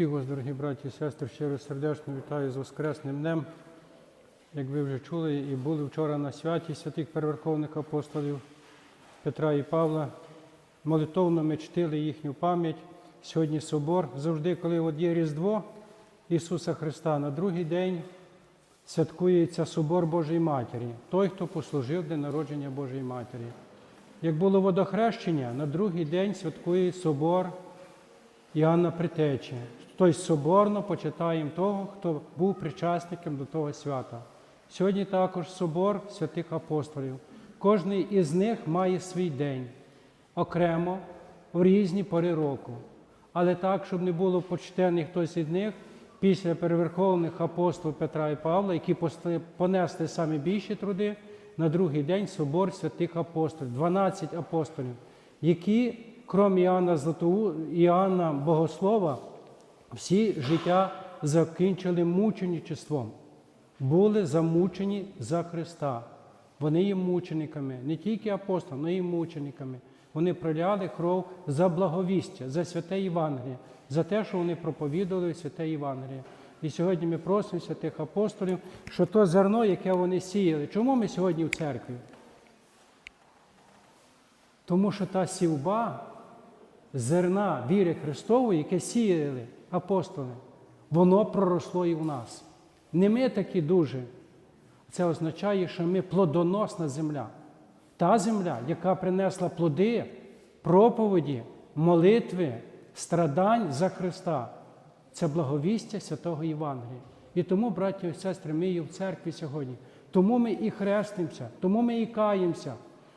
Всіх вас, дорогі браті і сестри, щиро сердечно вітаю з Воскресним днем. Як ви вже чули, і були вчора на святі святих переверховних апостолів Петра і Павла. Молитовно ми чтили їхню пам'ять. Сьогодні собор. Завжди, коли от є Різдво Ісуса Христа, на другий день святкується собор Божої Матері, той, хто послужив день народження Божої Матері. Як було водохрещення, на другий день святкує собор Іоанна Притечі. Тобто соборно почитаємо того, хто був причасником до того свята. Сьогодні також собор святих апостолів. Кожний із них має свій день окремо в різні пори року. Але так, щоб не було почтений хтось із них після переверховних апостолів Петра і Павла, які понесли самі більші труди, на другий день собор святих апостолів, 12 апостолів, які, крім Іоанна Златоу, Іоанна Богослова, всі життя закінчили мученичеством, були замучені за Христа. Вони є мучениками, не тільки апостолами, але й мучениками. Вони проляли кров за благовістя, за святе Євангеліє, за те, що вони проповідували святе Євангеліє. І сьогодні ми просимо святих апостолів, що то зерно, яке вони сіяли. Чому ми сьогодні в церкві? Тому що та сівба зерна віри Христової, яке сіяли апостоли, воно проросло і в нас. Не ми такі дуже. Це означає, що ми плодоносна земля. Та земля, яка принесла плоди, проповіді, молитви, страдань за Христа. Це благовістя святого Євангелія. І тому, браті і сестри, ми є в церкві сьогодні. Тому ми і хрестимося, тому ми і каємося,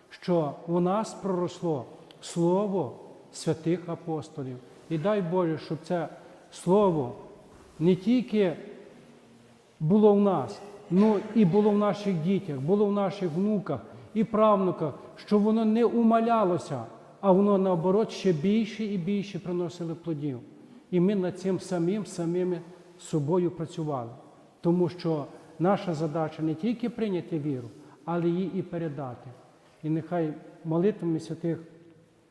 що у нас проросло Слово святих апостолів. І дай Боже, щоб це Слово не тільки було в нас, ну і було в наших дітях, було в наших внуках і правнуках, щоб воно не умалялося, а воно наоборот ще більше і більше приносило плодів. І ми над цим самим самими собою працювали. Тому що наша задача не тільки прийняти віру, але її і передати. І нехай молитвами святих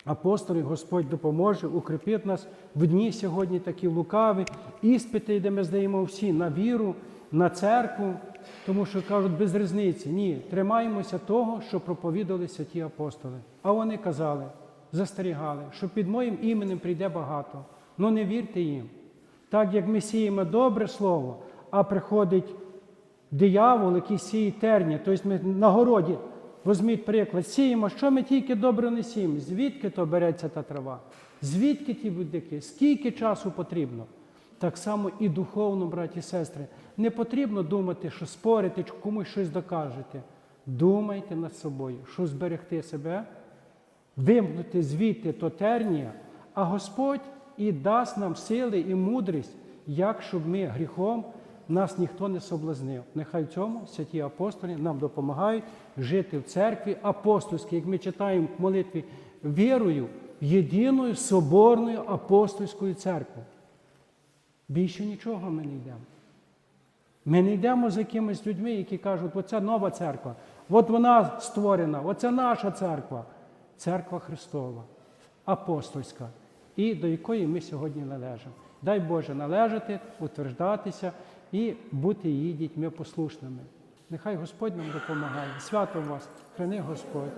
апостолів Господь допоможе, укріпить нас в дні сьогодні такі лукаві, іспити, де ми здаємо всі на віру, на церкву, тому що кажуть, без різниці. Ні, тримаємося того, що проповідали святі апостоли. А вони казали, застерігали, що під моїм іменем прийде багато. Ну не вірте їм. Так як ми сіємо добре слово, а приходить диявол, який сіє терня, тобто ми на городі, візьміть приклад, сіємо, що ми тільки добре не сіємо, звідки то береться та трава, звідки ті будь-які, скільки часу потрібно. Так само і духовно, браті і сестри, не потрібно думати, що спорити, чи комусь щось докажете. Думайте над собою, що зберегти себе, вимкнути звідти то тернія, а Господь і дасть нам сили і мудрість, як щоб ми гріхом нас ніхто не соблазнив. Нехай в цьому святі апостолі нам допомагають жити в церкві апостольській, як ми читаємо в молитві вірою єдиною соборною апостольською церквою. Більше нічого ми не йдемо. Ми не йдемо з якимись людьми, які кажуть, оце нова церква, от вона створена, оце наша церква. Церква Христова, апостольська, і до якої ми сьогодні належимо. Дай Боже належати, утверждатися і бути її дітьми послушними. Нехай Господь нам допомагає. Свято вас, храни Господь.